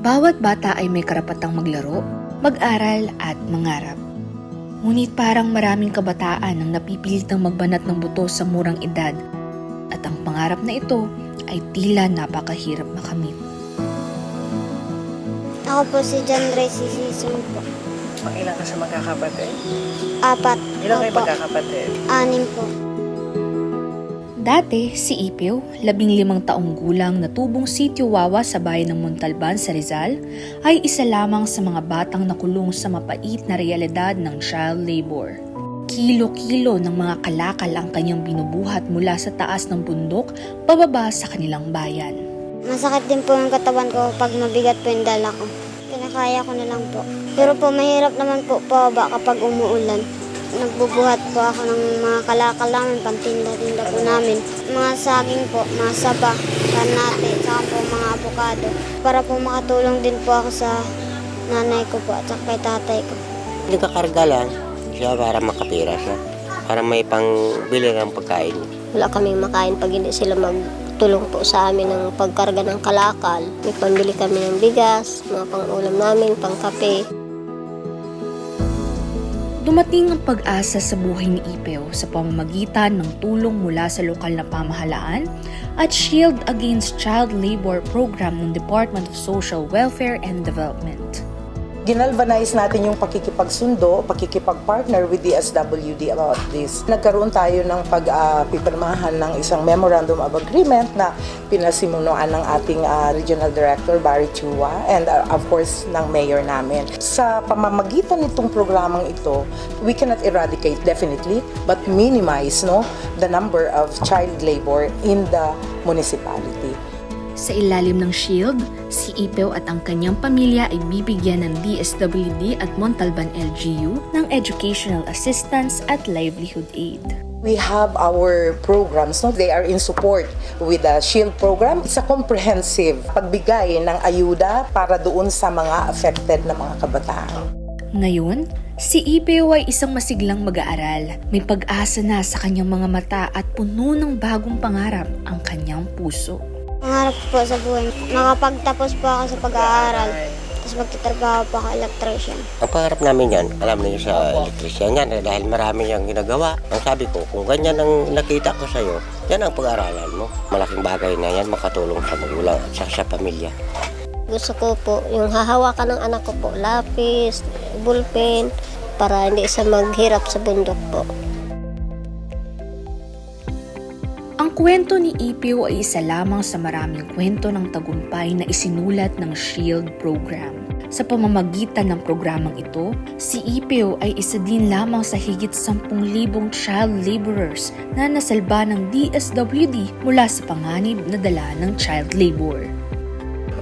Bawat bata ay may karapatang maglaro, mag-aral at mangarap. Ngunit parang maraming kabataan ang napipilitang magbanat ng buto sa murang edad at ang pangarap na ito ay tila napakahirap makamit. Ako po si John Ray Sisison po. Pang ilang ka sa magkakapatid? Apat. Ilang kayo magkakapatid? Anim po. Dati, si Ipio, labing limang taong gulang na tubong sityo Wawa sa bayan ng Montalban sa Rizal, ay isa lamang sa mga batang nakulong sa mapait na realidad ng child labor. Kilo-kilo ng mga kalakal ang kanyang binubuhat mula sa taas ng bundok pababa sa kanilang bayan. Masakit din po yung katawan ko pag mabigat po yung dala ko. Kinakaya ko na lang po. Pero po mahirap naman po pababa kapag umuulan. Nagbubuhat po ako ng mga kalakal namin, pantinda-tinda po namin. Mga saging po, mga saba, kanate, saka po mga abukado. Para po makatulong din po ako sa nanay ko po at saka kay tatay ko. Nagkakarga lang siya para makapira siya. Para may pangbili ng pagkain. Wala kaming makain pag hindi sila magtulong po sa amin ng pagkarga ng kalakal. May pambili kami ng bigas, mga pang-ulam namin, pang-kape. Dumating ang pag-asa sa buhay ni Ipeo sa pamamagitan ng tulong mula sa lokal na pamahalaan at Shield Against Child Labor program ng Department of Social Welfare and Development. Ginalvanize natin yung pakikipagsundo, pakikipagpartner with the SWD about this. Nagkaroon tayo ng pag-pipirmahan ng isang Memorandum of Agreement na pinasimunuan ng ating ah, Regional Director Barry Chua and ah, of course ng Mayor namin. Sa pamamagitan nitong programang ito, we cannot eradicate definitely but minimize no the number of child labor in the municipality. Sa ilalim ng SHIELD, si Ipeo at ang kanyang pamilya ay bibigyan ng DSWD at Montalban LGU ng educational assistance at livelihood aid. We have our programs, no? they are in support with the SHIELD program. It's a comprehensive pagbigay ng ayuda para doon sa mga affected na mga kabataan. Ngayon, si Ipeo ay isang masiglang mag-aaral. May pag-asa na sa kanyang mga mata at puno ng bagong pangarap ang kanyang puso. Pangarap ko po sa buhay, makapagtapos po ako sa pag-aaral. Tapos magtatrabaho po ako electrician. Ang pangarap namin yan, alam niyo sa elektrisyan yan, eh, dahil marami niyang ginagawa. Ang sabi ko, kung ganyan ang nakita ko sa'yo, yan ang pag-aralan mo. Malaking bagay na yan, makatulong sa magulang at sa, sa pamilya. Gusto ko po, yung hahawakan ng anak ko po, lapis, bulpen, para hindi siya maghirap sa bundok po. Ang kwento ni Ipio ay isa lamang sa maraming kwento ng tagumpay na isinulat ng SHIELD program. Sa pamamagitan ng programang ito, si Ipio ay isa din lamang sa higit 10,000 child laborers na nasalba ng DSWD mula sa panganib na dala ng child labor.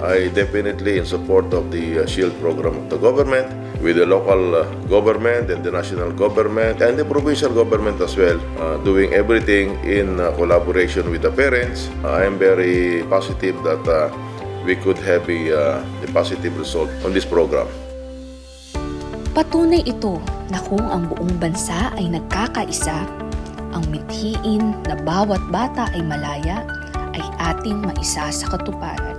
I definitely in support of the uh, SHIELD program of the government, with the local uh, government and the national government and the provincial government as well, uh, doing everything in uh, collaboration with the parents. I am very positive that uh, we could have a, uh, a positive result on this program. Patunay ito na kung ang buong bansa ay nagkakaisa, ang mithiin na bawat bata ay malaya ay ating maisa sa katuparan.